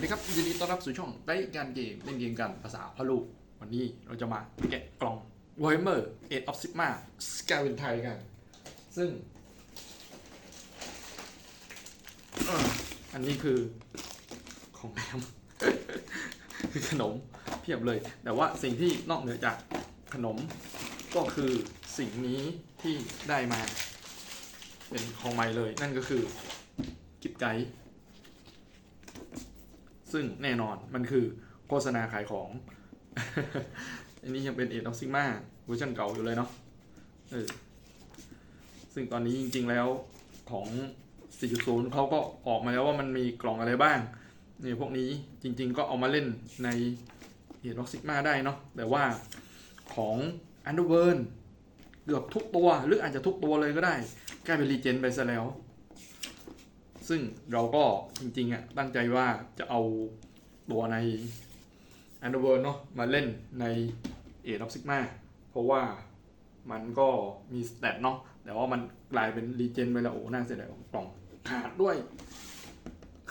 วัสดีครับยินดีต้อนรับสู่ช่องได้การเกมเล่นเกมกันภาษาพะลูก วันนี้เราจะมาแกะกล่อง Warhammer Age of Sigma s c a v e n t i กัน ซึ่ง อันนี้คือของแถมคือขนมเพียบเลย แต่ว่าสิ่งที่นอกเหนือจากขนมก็คือสิ่งนี้ที่ได้มา เป็นของใหม่เลย นั่นก็คือกิบไกด์ ซึ่งแน่นอนมันคือโฆษณาขายของ อันนี้ยังเป็นเอ็ดออฟซิมาเวอร์ชันเก่าอยู่เลยเนาะซึ่งตอนนี้จริงๆแล้วของ 4.0เขาก็ออกมาแล้วว่ามันมีกล่องอะไรบ้างนี่พวกนี้จริงๆก็เอามาเล่นในเอ็ดออฟซิมาได้เนาะแต่ว่าของอันเดอร์เวิร์เกือบทุกตัวหรืออาจจะทุกตัวเลยก็ได้ กลายเป็นรีเจนไปซะแล้ว ซึ่งเราก็จริงๆอะตั้งใจว่าจะเอาตัวใน Underworld เนาะมาเล่นใน a อ of Sigma เพราะว่ามันก็มีสเตตเนาะแต่ว่ามันกลายเป็นรีเจนไปแล้วโอ้น่าเสียดายของกล่องขาดด้วย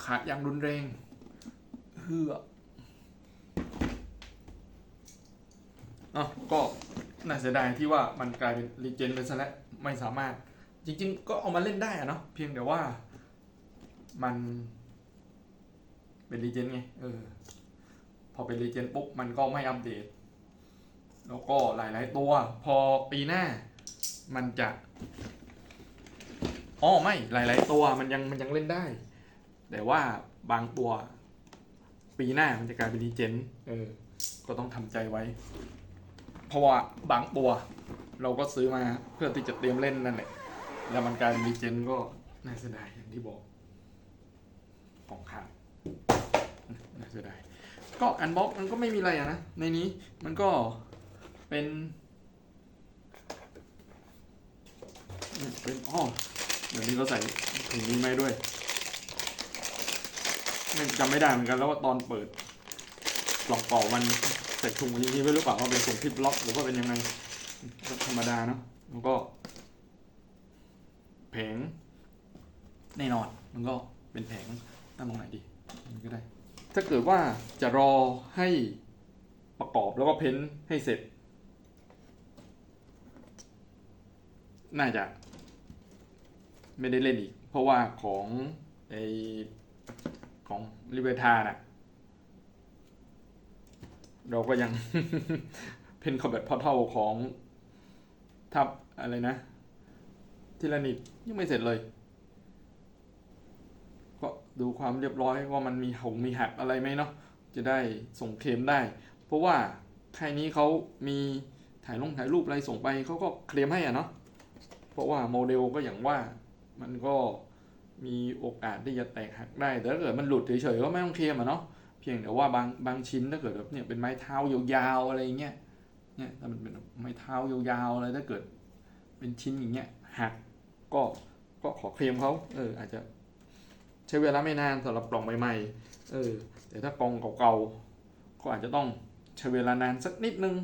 ขาดอย่างรุนแรงเฮืออะก็น่าเสียดายที่ว่ามันกลายเป็นรีเจนไปซะแล้วไม่สามารถจริง ๆ ก็เอามาเล่นได้อะเนาะเพียงแต่ว่า มันเป็นรีเจนไง เออ พอเป็นรีเจนปุ๊บ มันก็ไม่อัปเดต แล้วก็หลาย ๆ ตัว พอปีหน้า มันจะอ๋อไม่หลาย ๆ ตัวมันยังมันยังเล่นได้ แต่ว่าบางตัว ปีหน้ามันจะกลายเป็นรีเจนเออ ก็ต้องทำใจไว้ เพราะว่าบางตัว เราก็ซื้อมาเพื่อที่จะเตรียมเล่นนั่นแหละ แล้วมันกลายเป็นรีเจนก็น่าเสียดายอย่างที่บอก ของขาดน่าเสียดายก็อันบ็อกมันก็ไม่มีอะไรนะ ในนี้มันก็เป็น เป็นอ๋อเดี๋ยวนี้เราใส่ถุงนี้ไม่ด้วยไม่จำไม่ได้เหมือนกันแล้วว่าตอนเปิดกล่องเปล่ามันใส่ถุงอย่างนี้ไว้หรือเปล่าว่าเป็นถุงพิปล็อกหรือว่าเป็นยังไงธรรมดาเนาะแล้วก็แผงแน่นอนมันก็เป็นแผง ตั้งตรงไหนดีมันก็ได้ ถ้าเกิดว่าจะรอให้ประกอบแล้วก็เพ้นท์ให้เสร็จ น่าจะ ไม่ได้เล่นอีก เพราะว่าของไอของลิเวทาน่ะเราก็ยังเพ้นคอมแบทพอเท่าของทับอะไรนะ ทีละนิดยังไม่เสร็จเลย ดูความเรียบร้อยว่ามันมีหงมีหักอะไรไหมเนาะจะได้ส่งเคลมได้ เพราะว่าค่ายนี้เขามีถ่ายลงถ่ายรูปอะไรส่งไปเขาก็เคลมให้อะเนาะเพราะว่าโมเดลก็อย่างว่ามันก็มีโอกาสที่จะแตกหักได้ แต่ถ้าเกิดมันหลุดเฉยๆก็ไม่ต้องเคลมอะเนาะเพียงแต่ว่าบางบางชิ้นถ้าเกิดแบบเนี่ยเป็นไม้เท้ายาวๆอะไรเงี้ยเนี่ยถ้ามันเป็นไม้เท้ายาวๆอะไรถ้าเกิด เป็นชิ้นอย่างเงี้ยหักก็ก็ขอเคลมเขาเอออาจจะ ใช้เวลาไม่นานสำหรับกล่องใหม่ๆ เออ แต่ถ้ากล่องเก่าๆ ก็อาจจะต้องใช้เวลานานสักนิดนึง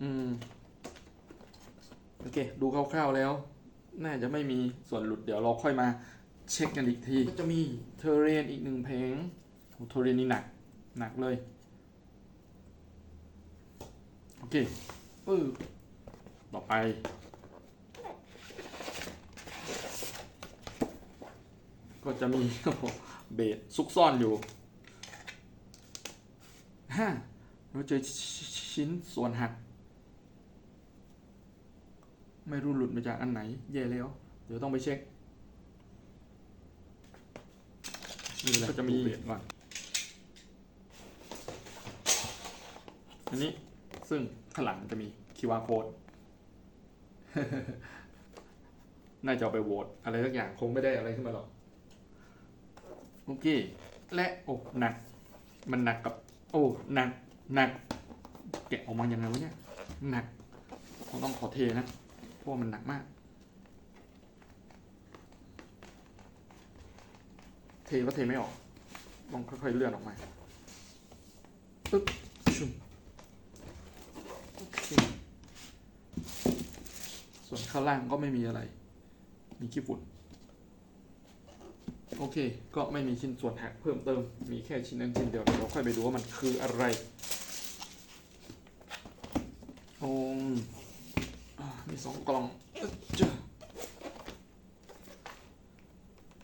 อืม โอเค ดูคร่าวๆแล้ว น่าจะไม่มีส่วนหลุด เดี๋ยวเราค่อยมาเช็คกันอีกที ก็จะมีเทเรนอีกหนึ่งเพลงโอ้เทเรนนี่หนัก หนักเลย โอเค ปึ๊บต่อไป ก็จะมีเบสซุกซ่อนอยู่ฮ่าเราเจอชิ้นส่วนหัก ไม่รู้หลุดมาจากอันไหนแย่แล้ว เดี๋ยวต้องไปเช็คนี่แหละก็จะมีเบสก่อนอันนี้ซึ่งข้างหลังจะมี QR code น่าจะเอาไปโหวตอะไรสักอย่างคงไม่ได้อะไรขึ้นมาหรอก โอเค และโอ้หนัก มันหนักกับ โอ้หนักหนัก แกะออกมายังไงวะเนี่ยหนักผมต้องขอเทนะเพราะว่ามันหนักมาก เทก็เทไม่ออกต้องค่อยๆเลื่อนออกมาปึ๊บชุมโอเคส่วนข้างล่างก็ไม่มีอะไร มีขี้ฝุ่น โอเค ก็ไม่มีชิ้นส่วนหักเพิ่มเติม มีแค่ชิ้นนั้นชิ้นเดียวเราค่อยไปดูว่ามันคืออะไรโอ้มีสองกล่อง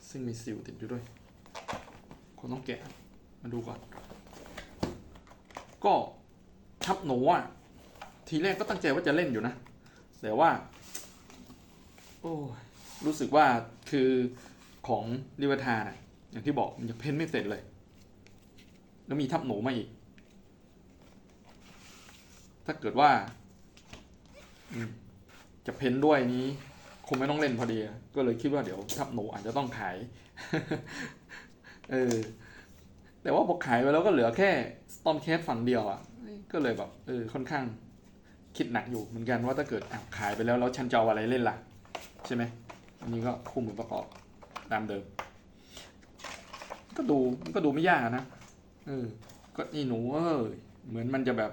ซึ่งมีซิลติดอยู่ด้วยคนต้องแกะมาดูก่อน ก็ทับหนูอะ ทีแรกก็ตั้งใจว่าจะเล่นอยู่นะ แต่ว่า โอ้รู้สึกว่าคือ ของลิเวอร์ทานะอย่างที่บอกมันยังเพ้นไม่เสร็จเลย แล้วมีทับหนูมาอีก ถ้าเกิดว่าจะเพ้นด้วยนี้ คงไม่ต้องเล่นพอดี ก็เลยคิดว่าเดี๋ยวทับหนูอาจจะต้องขาย เออ แต่ว่าพอขายไปแล้วก็เหลือแค่สตอมแคสฝั่งเดียวอะ ก็เลยแบบเออค่อนข้างคิดหนักอยู่เหมือนกันว่าถ้าเกิดขายไปแล้วแล้วฉันจะเอาอะไรเล่นล่ะ ใช่ไหมอันนี้ก็คู่มือประกอบ ตามเดิม ก็ดูมันก็ดูไม่ยากนะเออ ก็นี่หนูเออเหมือนมันจะแบบ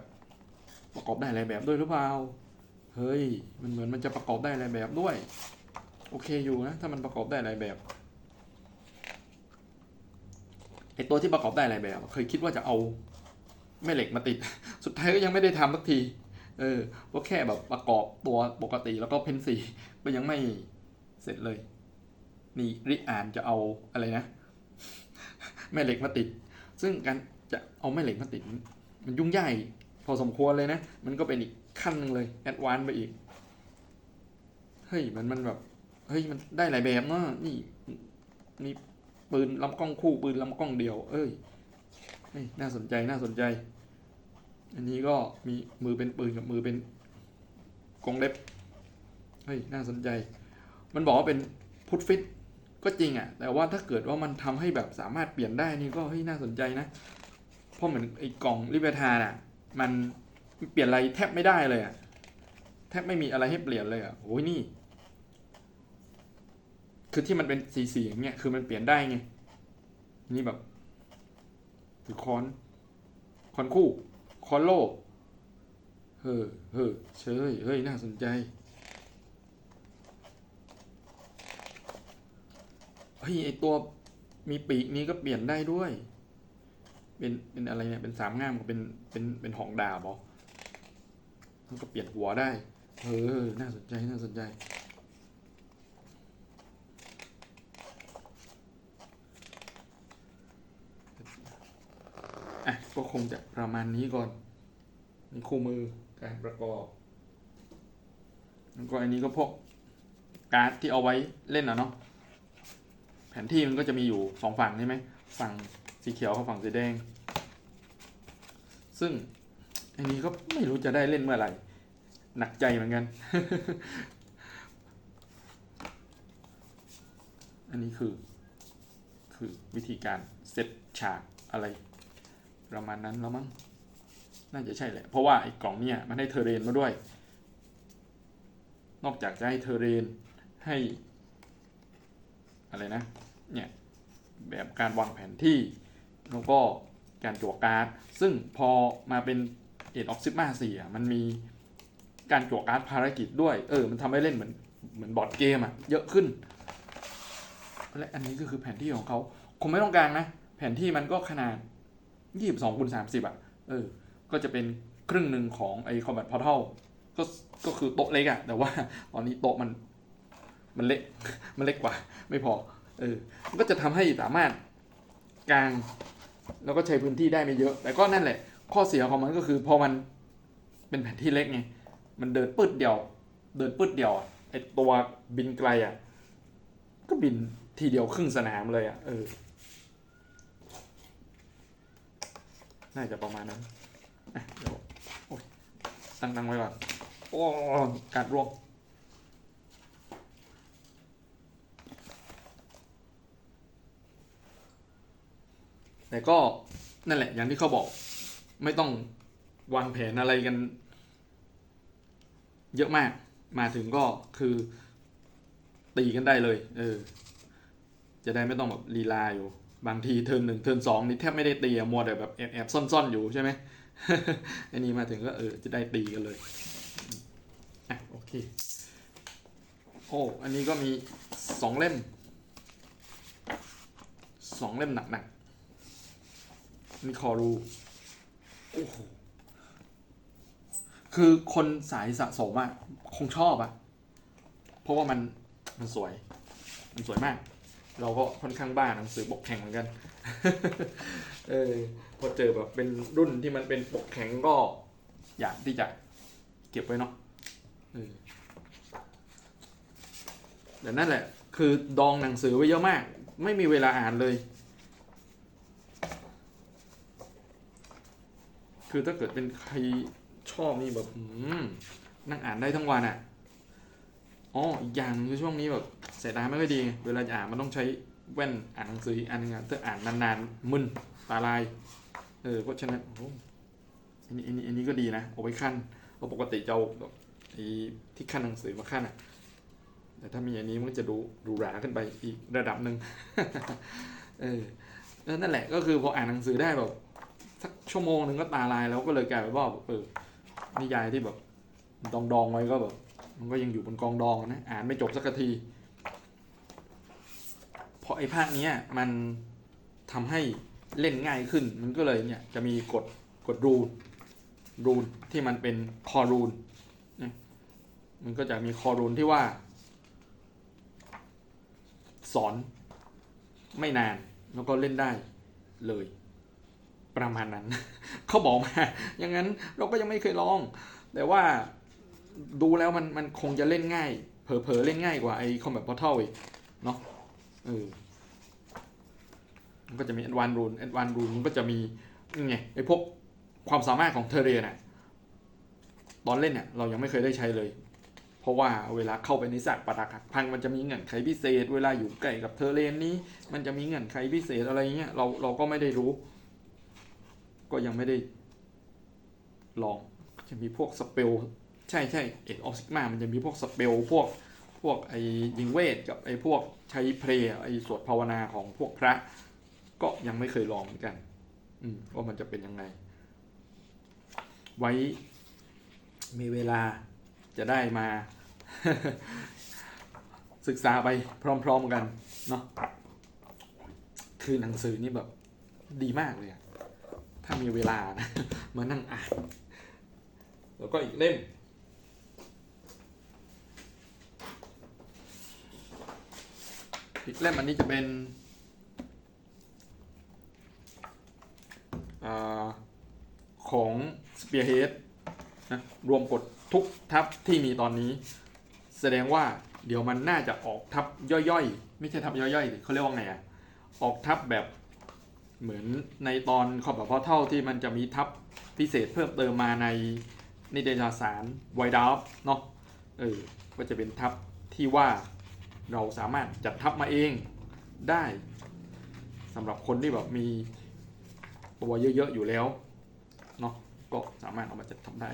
ประกอบได้หลายแบบด้วยหรือเปล่า เฮ้ย มันเหมือนมันจะประกอบได้หลายแบบด้วย โอเคอยู่นะ ถ้ามันประกอบได้หลายแบบไอตัวที่ประกอบได้หลายแบบ เคยคิดว่าจะเอาแม่เหล็กมาติด สุดท้ายก็ยังไม่ได้ทำสักที เออก็แค่แบบประกอบตัวปกติแล้วก็เพ้นสีก็ยังไม่เสร็จเลย นี่ริอานจะเอาอะไรนะ แม่เหล็กมาติด ซึ่งการจะเอาแม่เหล็กมาติด มันยุ่งยากพอสมควรเลยนะ มันก็เป็นอีกขั้นหนึ่งเลยแอดวานไปอีก เฮ้ยมันมันแบบ เฮ้ยมันได้หลายแบบเนาะนี่นี่ปืนลำกล้องคู่ปืนลำกล้องเดียว เอ้ยน่าสนใจน่าสนใจ อันนี้ก็มีมือเป็นปืนกับมือเป็นกรงเล็บ เฮ้ยน่าสนใจ มันบอกว่าเป็นพุทฟิต ก็จริงอะ่ะ แต่ว่าถ้าเกิดว่ามันทำให้แบบสามารถเปลี่ยนได้นี่ก็เฮ้ยน่าสนใจนะ เพราะเหมือนไอ้กล่องริเวทาน่ะ มันเปลี่ยนอะไรแทบไม่ได้เลยอะ่ะ แทบไม่มีอะไรให้เปลี่ยนเลยอะ่ะโอ้ยนี่ คือที่มันเป็นสีสีอย่างเงี้ยคือมันเปลี่ยนได้ไง นี่แบบถือคอน คอนคู่ คอนโลเฮ้อเฮ้อเชยเฮ้ยน่าสนใจ ฮ้ยไอตัวมีปีกนี้ก็เปลี่ยนได้ด้วย เป็นเป็นอะไรเนี่ยเป็นสามง่ามกับเป็นเป็นเป็นหองดาบหรอมันก็เปลี่ยนหัวได้เออน่าสนใจน่าสนใจอะก็คงจะประมาณนี้ก่อนนี่คู่มือการประกอบแล้วก็อันนี้ก็พวกการ์ดที่เอาไว้เล่นอะเนาะ ผนที่มันก็จะมีอยู่สองฝั่งใช่ไหมฝั่งสีเขียวกับฝั่งสีแดง ซึ่งอันนี้ก็ไม่รู้จะได้เล่นเมื่อไหร่ หนักใจเหมือนกัน อันนี้คือ คือวิธีการเซตฉากอะไรประมาณนั้นแล้วมั้ง น่าจะใช่แหละ เพราะว่าไอ้กล่องเนี่ยมันให้เทอร์เรนมาด้วย นอกจากจะให้เทอร์เรนให้อะไรนะ เนี่ยแบบการวางแผนที่ แล้วก็การจั่วการ์ด ซึ่งพอมาเป็นเอ็ดออกซิมาสี่อะมันมีการจั่วการ์ดภารกิจด้วย เออ มันทำให้เล่นเหมือนเหมือนบอร์ดเกมอะ เยอะขึ้น และอันนี้ก็คือแผนที่ของเขาคงไม่ต้องกลางนะ แผนที่มันก็ขนาดยี่สิบสองคูณสามสิบอะ เออ ก็จะเป็นครึ่งหนึ่งของไอ้คอมแบทพอร์ทัลก็ ก็คือโต๊ะเล็กอะแต่ว่าตอนนี้โต๊ะมัน มันเล็ก มันเล็กกว่า ไม่พอ เออมันก็จะทำให้สามารถกลางแล้วก็ใช้พื้นที่ได้ไม่เยอะ แต่ก็นั่นแหละ ข้อเสียของมันก็คือพอมันเป็นแผ่นที่เล็กไงมันเดินปืดเดียว เดินปืดเดียวไอ้ตัวบินไกลอะก็บินทีเดียวครึ่งสนามเลยอะเออน่าจะประมาณนั้นอะเดี๋ยวโอ้ยตั้งตั้งไว้ก่อนโอ้การร่วง แต่ก็นั่นแหละ อย่างที่เขาบอก ไม่ต้องวางแผนอะไรกัน เยอะมาก มาถึงก็คือ ตีกันได้เลย เออ จะได้ไม่ต้องแบบลีลาอยู่ บางทีเทิร์นหนึ่งเทิร์นสองนี่แทบไม่ได้ตีอะมัวแต่แบบแอบแอบซ่อนๆอยู่ใช่ไหมอันนี้มาถึงก็เออ จะได้ตีกันเลยอะโอเค โอ้อันนี้ก็มีสองเล่มสองเล่มหนักๆ นี่คอรูโอ้โหคือคนสายสะสมอะคงชอบอะเพราะว่ามันมันสวย มันสวยมาก เราก็ค่อนข้างบ้าหนังสือปกแข็งเหมือนกัน เออพอเจอแบบเป็นรุ่นที่มันเป็นปกแข็งก็ อยากที่จะเก็บไว้เนาะเออแต่นั่นแหละ คือดองหนังสือไว้เยอะมาก ไม่มีเวลาอ่านเลย คือถ้าเกิดเป็นใครชอบนี่แบบนั่งอ่านได้ทั้งวันอะ่ะอ๋ออีกอย่างคือช่วงนี้แบบสายตาไม่ค่อยดี เวลาจะอ่านมันต้องใช้แว่นอ่านหนังสืออีกอันนึงอะถ้าอ่านนานๆมึนตาลาย เออเพราะฉะนั้นโอ้อันนี้อันนี้อันนี้ก็ดีนะเอาไว้ขั้นเพราปกติจะเอาแบบที่ขั้นหนังสือมาขั้นอะแต่ถ้ามีอันนี้มันจะดูดูหราขึ้นไปอีกระดับหนึ่งเออนั่นแหละก็คือพออ่านหนังสือได้แบบ สักชั่วโมงหนึ่งก็ตาลายแล้วก็เลยกลายเป็นว่าเออนิยายที่แบบดองดองๆไว้ก็แบบ มันก็ยังอยู่บนกองดองนะอ่านไม่จบสักทีเพราะไอ้ภาคเนี้ยมันทำให้เล่นง่ายขึ้น มันก็เลยเนี่ยจะมีกดกดรูนรูนที่มันเป็นคอรูนนะมันก็จะมีคอรูนที่ว่า สอนไม่นานแล้วก็เล่นได้เลย ประมาณนั้น เขาบอกมา อย่างนั้นเราก็ยังไม่เคยลอง แต่ว่าดูแล้วมันมันคงจะเล่นง่าย เผลอๆเล่นง่ายกว่าไอ้คอมแบบพอร์ทัลอีกเนาะเออมันก็จะมี advanced rule advanced rule มันก็จะมีไงไอ้พวกความสามารถของเทเรน่ะตอนเล่นเนี่ยเรายังไม่เคยได้ใช้เลย เพราะว่าเวลาเข้าไปในสากปรักหักพังมันจะมีเงื่อนไขพิเศษ เวลาอยู่ใกล้กับเทเรนนี้ มันจะมีเงื่อนไขพิเศษอะไรเงี้ยเราเราก็ไม่ได้รู้ ก็ยังไม่ได้ลองจะมีพวกสเปลใช่ใช่เอกออซิกมามันจะมีพวกสเปลพวกพวกไอ้ยิงเวทกับไอ้พวกใช้เพลไอ้สวดภาวนาของพวกพระ ก็ยังไม่เคยลองเหมือนกัน อืมว่ามันจะเป็นยังไง ไว้มีเวลาจะได้มา ศึกษาไปพร้อมๆกันเนาะคือหนังสือนี่แบบดีมากเลยอะ ถ้ามีเวลานะมานั่งอ่านแล้วก็อีกเล่มอีกเล่มอันนี้จะเป็นอของ Spearhead นะรวมกดทุกทับที่มีตอนนี้ แสดงว่าเดี๋ยวมันน่าจะออกทับย่อยๆ ไม่ใช่ทับย่อยๆเขาเรียกว่าไงอะออกทับแบบ เหมือนในตอนขอบแบบพอเท่าที่มันจะมีทับพิเศษเพิ่มเติมมาในนิตยสารไวดาวเนาะเออก็จะเป็นทับที่ว่าเราสามารถจัดทับมาเองได้สำหรับคนที่แบบมีตัวเยอะๆอยู่แล้วเนาะก็สามารถเอามาจัดทับได้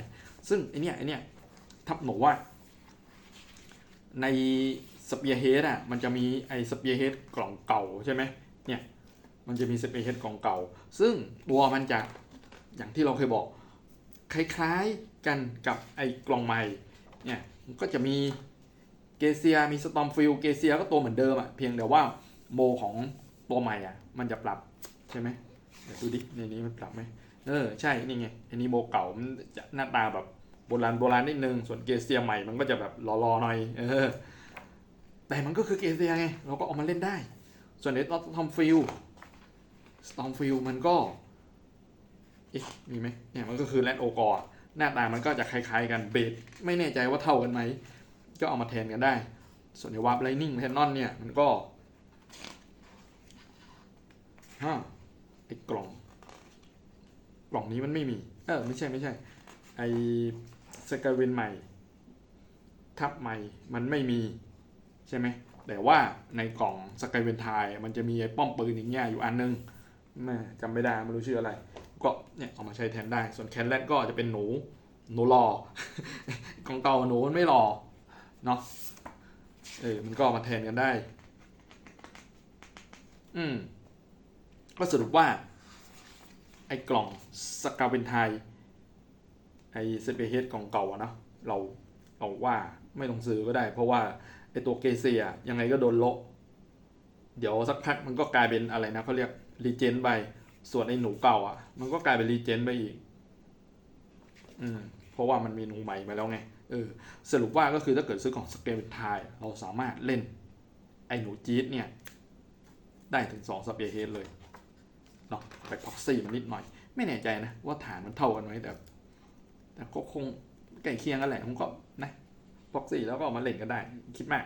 ซึ่งไอเนี้ยไอเนี้ยทับหนูว่า ในสเปียร์เฮดอะมันจะมีไอสเปียร์เฮดกล่องเก่าใช่ไหมเนี่ย มันจะมีสเปียร์เฮดกล่องเก่า ซึ่งตัวมันจะอย่างที่เราเคยบอก คล้ายๆกันกับไอ้กล่องใหม่เนี่ยมันก็จะมีเกเซียมีสตอมฟิลเกเซียก็ตัวเหมือนเดิมอะเพียงแต่ว่าโมของตัวใหม่อะมันจะปรับใช่ไหมเดี๋ยวดูดิในนี้มันปรับไหมเออใช่นี่ไงอันนี้โมเก่ามันจะหน้าตาแบบโบราณโบราณนิดนึงส่วนเกเซียใหม่มันก็จะแบบรอๆหน่อยเออแต่มันก็คือเกเซียไงเราก็เอามาเล่นได้ ส่วนเดตทอมฟิล สตอมฟิลมันก็เอ๊ะมีไหมเนี่ยมันก็คือแรดโอกอร์หน้าตามันก็จะคล้ายๆกันเบสไม่แน่ใจว่าเท่ากันไหม ก็เอามาแทนกันได้ ส่วนในวาร์ปไลนิ่งแทนนอนเนี่ยมันก็ฮะไอ้กล่อง กล่องนี้มันไม่มี เออไม่ใช่ไม่ใช่ ไอ้สกายเวนใหม่ ทับใหม่มันไม่มีใช่ไหมแต่ว่าในกล่องสกายเวนไทยมันจะมีไอ้ป้อมปืนอย่างเงี้ยอยู่อันนึง ม่จำไม่ได้ไม่รู้ชื่ออะไร ก็เนี่ยเอามาใช้แทนได้ ส่วนแคนแรดก็จะเป็นหนู หนูรอกล่องเก่าหนูมันไม่รอเนาะเออมันก็มาแทนกันได้ อืม ก็สรุปว่า ไอ้กล่องสกาเวนไทยไอ้เซเปเฮดกล่องเก่าอะเนาะเราเราว่าไม่ต้องซื้อก็ได้ เพราะว่าไอ้ตัวเกเซียยังไงก็โดนโละเดี๋ยวสักพักมันก็กลายเป็นอะไรนะเขาเรียก รีเจนไป ส่วนไอ้หนูเก่าอะ มันก็กลายเป็นรีเจนไปอีก อืม เพราะว่ามันมีหนูใหม่มาแล้วไง เออ สรุปว่าก็คือถ้าเกิดซื้อของสเกลเป็นไทยเราสามารถเล่น ไอ้หนูจี๊ดเนี่ย ได้ถึงสองสเปียร์เฮดเลยเนาะไปพ็อกซี่มันนิดหน่อย ไม่แน่ใจนะว่าฐานมันเท่ากันไหมแต่ แต่ก็คงใกล้เคียงกันแหละผมก็นะพ็อกซี่แล้วก็เอามาเล่นกันได้ คิดมาก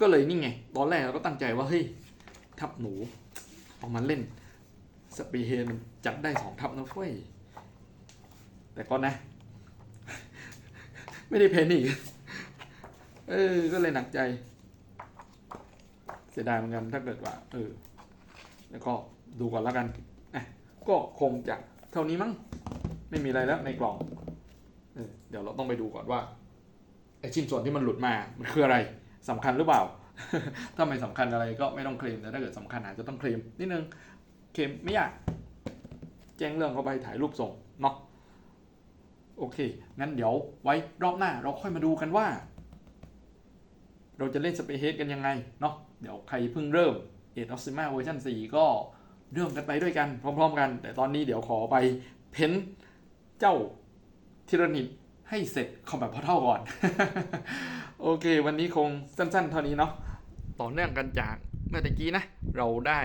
ก็เลยนี่ไง ตอนแรกเราก็ตั้งใจว่าเฮ้ยทับหนู เอามาเล่นสปีเฮดมันจัดได้สองทับนะเฟ้ยแต่ก็นะ ไม่ได้เพนอีกเออ ก็เลยหนักใจ เสียดายเหมือนกันถ้าเกิดว่า เออ แล้วก็ดูก่อนแล้วกันอะก็คงจะเท่านี้มั้ง ไม่มีอะไรแล้วในกล่องเออเดี๋ยวเราต้องไปดูก่อนว่าไอชิ้นส่วนที่มันหลุดมา มันคืออะไรสำคัญหรือเปล่า ถ้าไม่สำคัญอะไรก็ไม่ต้องเคลมแต่ถ้าเกิดสำคัญอาจจะต้องเคลมนิดนึงเคลมไม่ยากแจ้งเรื่องเข้าไปถ่ายรูปส่งเนาะโอเค งั้นเดี๋ยวไว้รอบหน้าเราค่อยมาดูกันว่า เราจะเล่นสเปเฮดกันยังไงเนาะเดี๋ยวใครเพิ่งเริ่มเอ็ดออ i ซิมาเวอร์ชัน4ก็เริ่มกันไปด้วยกันพร้อม ๆ กัน แต่ตอนนี้เดี๋ยวขอไปเพ้นเจ้าทีรนิตให้เสร็จคอมแบบพอเท่าก่อน โอเค วันนี้คงสั้น ๆ เท่านี้เนาะ ต่อเนื่องกันจากเมื่อตะกี้นะ เราได้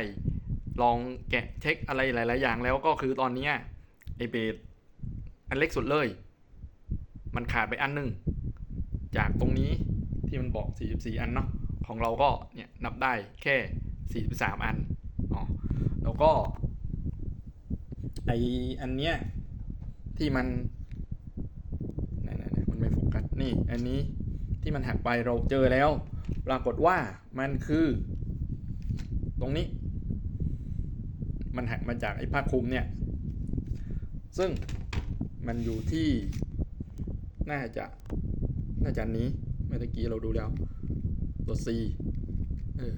ลองแกะเช็คอะไรหลาย ๆ อย่างแล้วก็คือตอนนี้ไอเบสอันเล็กสุดเลย มันขาดไปอันหนึ่งจากตรงนี้ที่มันบอก 44 อันเนาะของเราก็เนี่ยนับได้แค่ 43 อันอ๋อแล้วก็ไออันเนี้ยที่มันนๆๆมันไม่โฟกัสนี่อันนี้ที่มันหักไปเราเจอแล้ว ปรากฏว่ามันคือตรงนี้ มันหักมาจากไอ้ผ้าคลุมเนี่ย ซึ่งมันอยู่ที่น่าจะน่าจะนี้เมื่อกี้เราดูแล้วตัว C เออ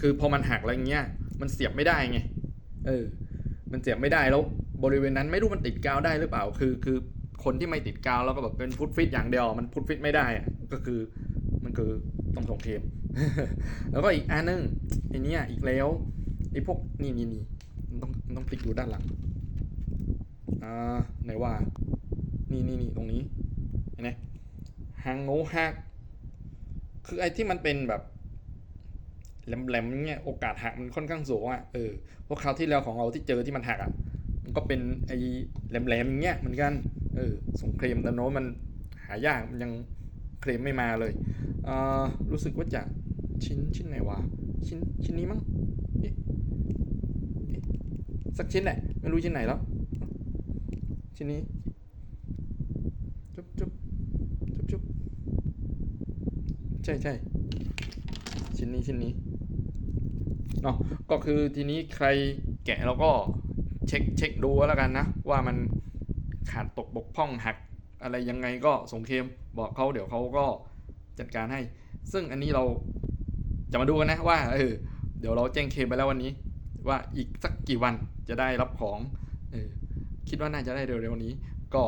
คือพอมันหักอะไรเงี้ย มันเสียบไม่ได้ไง เออ มันเสียบไม่ได้แล้วบริเวณนั้นไม่รู้มันติดกาวได้หรือเปล่า คือคือคนที่ไม่ติดกาวแล้วก็แบบเป็นฟุตฟิตอย่างเดียว มันฟุตฟิตไม่ได้ก็คือมันคือ ต้องส่งเคมแล้วก็อีกอันนึงไอเนี้ยอีกแล้วไอพวกนี่นี่นี่ต้องต้องพลิกดูด้านหลังอ่าไหนว่า นี่นี่นี่ตรงนี้เห็นไหมหางโงหักคือไอ้ที่มันเป็นแบบแหลมๆเงี้ยโอกาสหักมันค่อนข้างสูงอะเออเพราะคราวที่แล้วของเราที่เจอที่มันหักอะมันก็เป็นไอ้แหลมๆอย่างเงี้ยเหมือนกันเออส่งเคลมแต่โน้มันหายากมันยัง เคลมไม่มาเลยอ่ารู้สึกว่าจะชิ้นชิ้นไหนวะชิ้นชิ้นนี้มั้งสักชิ้นแหละไม่รู้ชิ้นไหนแล้วชิ้นนี้จุ๊บจุ๊บจุ๊บจุ๊บใช่ใช่ชิ้นนี้ชิ้นนี้เนาะก็คือทีนี้ใครแกะเราก็เช็คเช็คดูแล้วกันนะ ว่ามันขาดตกบกพร่องหักอะไรยังไงก็ส่งเคลม บอกเขาเดี๋ยวเขาก็จัดการให้ ซึ่งอันนี้เราจะมาดูกันนะว่าเออเดี๋ยวเราแจ้งเคมไปแล้ววันนี้ ว่าอีกสักกี่วันจะได้รับของเออคิดว่าน่าจะได้เร็วๆนี้ ก็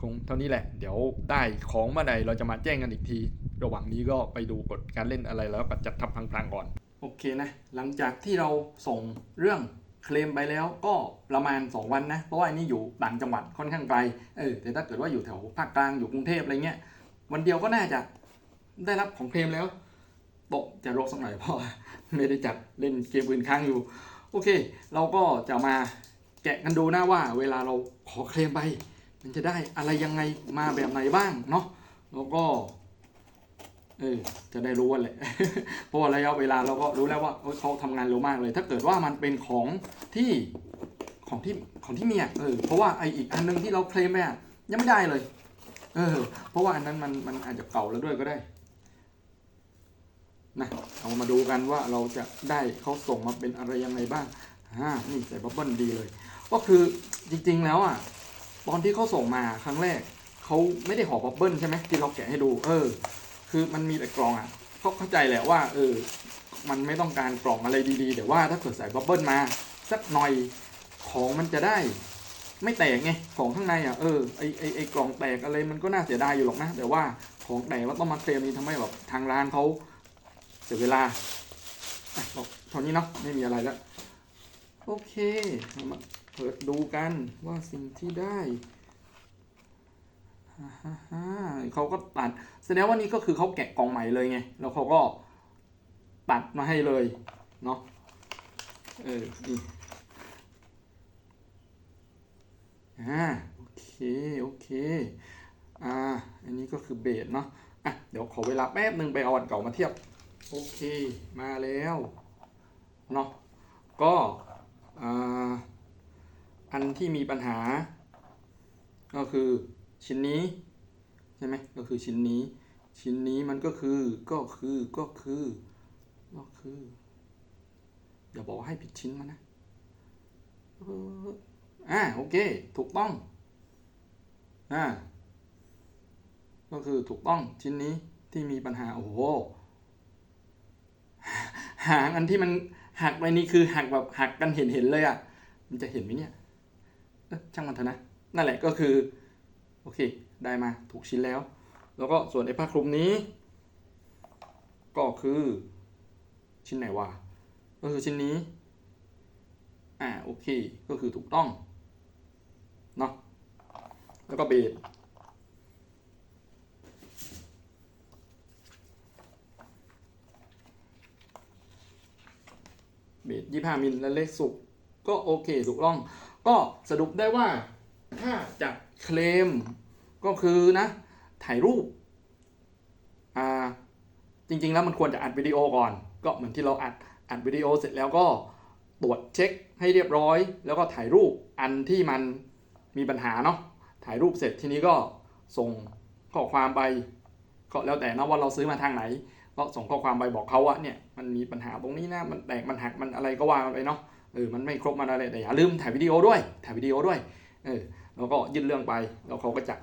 คงเท่านี้แหละ เดี๋ยวได้ของเมื่อใดเราจะมาแจ้งกันอีกที ระหว่างนี้ก็ไปดูกฎการเล่นอะไรแล้วก็จัดทำพลางๆก่อน โอเคนะ หลังจากที่เราส่งเรื่องเคลมไปแล้วก็ประมาณ 2 วันนะ เพราะว่าอันนี้อยู่ต่างจังหวัดค่อนข้างไกล เออ แต่ถ้าเกิดว่าอยู่แถวภาคกลางอยู่กรุงเทพอะไรเงี้ย วันเดียวก็น่าจะได้รับของเคลมแล้วโตะจะรกสักหน่อยเพราะไม่ได้จัดเล่นเกมอื่นค้างอยู่ โอเค เราก็จะมาแกะกันดูนะว่า เวลาเราขอเคลมไป มันจะได้อะไรยังไงมาแบบไหนบ้างเนาะแล้วก็เออจะได้รู้กันแหละเพราะระยะเวลาเราก็รู้แล้วว่าเอ้ยเขาทำงานเร็วมากเลย ถ้าเกิดว่ามันเป็นของที่ของที่ของที่มีอะเออเพราะว่าไออีกอันนึงที่เราเคลมไปอะยังไม่ได้เลย เออ เพราะว่าอันนั้นมันมันอาจจะเก่าแล้วด้วยก็ได้นะเอามาดูกันว่าเราจะได้เขาส่งมาเป็นอะไรยังไงบ้างอ่านี่ใส่บับเบิ้ลดีเลย ก็คือจริงๆแล้วอะ ตอนที่เขาส่งมาครั้งแรกเขาไม่ได้ห่อบับเบิ้ลใช่ไหมที่เราแกะให้ดู เออ คือมันมีแต่กล่องอะเขาเข้าใจแหละว่า เออ มันไม่ต้องการกล่องอะไรดีๆแต่ว่าถ้าเกิดใส่บับเบิ้ลมาสักหน่อยของมันจะได้ ไม่แตกไงของข้างในอะเออไอไอไอกล่องแตกอะไรมันก็น่าเสียดายอยู่หรอกนะ แต่ว่าของแตกแล้วต้องมาเคลมนี้ทำให้แบบทางร้านเขาเสียเวลาอะเราเท่านี้เนาะไม่มีอะไรแล้ว โอเคเรามาเปิดดูกันว่าสิ่งที่ได้ฮ่าฮ่าเขาก็ตัดแสดงว่านี่ก็คือเขาแกะกล่องใหม่เลยไง แล้วเขาก็ตัดมาให้เลย เนาะเออ อ่าโอเคโอเคอ่าอันนี้ก็คือเบสเนาะอะเดี๋ยวขอเวลาแป๊บหนึ่งไปเอาอันเก่ามาเทียบ โอเคมาแล้วเนาะก็อ่าอันที่มีปัญหา ก็คือชิ้นนี้ใช่ไหมก็คือชิ้นนี้ ชิ้นนี้มันก็คือก็คือก็คือก็คืออย่าบอกว่าให้ผิดชิ้นมานะ อ่าโอเค ถูกต้องอ่าก็คือถูกต้องชิ้นนี้ที่มีปัญหาโอ้โหหางอันที่มันหักไปนี่คือหักแบบหักกันเห็นเห็นๆเลยอะ่ะ มันจะเห็นไหมเนี่ยช่างมันเถอะนะ นั่นแหละก็คือ โอเค ได้มาถูกชิ้นแล้ว แล้วก็ส่วนไอ้ผ้าคลุมนี้ ก็คือชิ้นไหนวะก็คือชิ้นนี้ อ่าโอเค ก็คือถูกต้อง เนาะแล้วก็เบสเบยี่ห้ามิลและเลขสุกก็โอเคถูกต้อง ก็สรุปได้ว่าถ้าจะเคลมก็คือนะถ่ายรูปอ่าจริง ๆ แล้วมันควรจะอัดวิดีโอก่อน ก็เหมือนที่เราอัดอัดวิดีโอเสร็จแล้วก็ตรวจเช็คให้เรียบร้อย แล้วก็ถ่ายรูปอันที่มัน มีปัญหาเนาะถ่ายรูปเสร็จทีนี้ก็ส่งข้อความไปก็แล้วแต่นะว่าเราซื้อมาทางไหน ก็ส่งข้อความไปบอกเขาว่าเนี่ยมันมีปัญหาตรงนี้นะมันแตกมันหักมันอะไรก็ว่ากันไปเนาะเออมันไม่ครบมันอะไรแต่อย่าลืมถ่ายวิดีโอด้วยถ่ายวิดีโอด้วยเออแล้วก็ยื่นเรื่องไปแล้วเขาก็จะ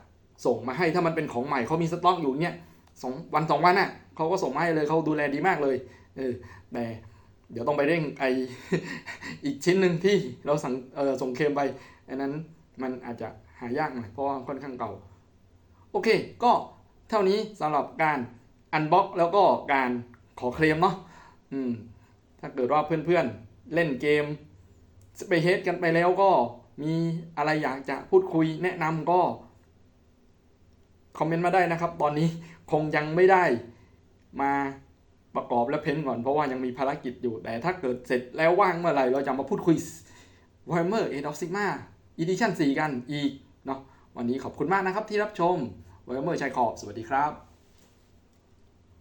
ส่งมาให้ถ้ามันเป็นของใหม่เขามีสต็อกอยู่เนี่ยสองวันสองวันน่ะเขาก็ส่งมาให้เลยเขาดูแลดีมากเลยเออแต่เดี๋ยวต้องไปเร่งไออีกชิ้นหนึ่งที่เราสั่งเออส่งเคลมไปอันนั้น มันอาจจะหายากหน่อยเพราะว่าค่อนข้างเก่า โอเค ก็เท่านี้สำหรับการอันบ็อกแล้วก็การขอเคลมเนาะอืมถ้าเกิดว่าเพื่อนๆเล่นเกมไปเฮดกันไปแล้วก็มีอะไรอยากจะพูดคุยแนะนำก็คอมเมนต์มาได้นะครับ ตอนนี้คงยังไม่ได้มาประกอบและเพ้นท์ก่อนเพราะว่ายังมีภารกิจอยู่ แต่ถ้าเกิดเสร็จแล้วว่างเมื่อไหร่เราจะมาพูดคุย Warhammer Age of Sigma อีดิชั่น4 กันอีกเนาะวันนี้ขอบคุณมากนะครับที่รับชมไว้เมื่อชายขอบ สวัสดีครับ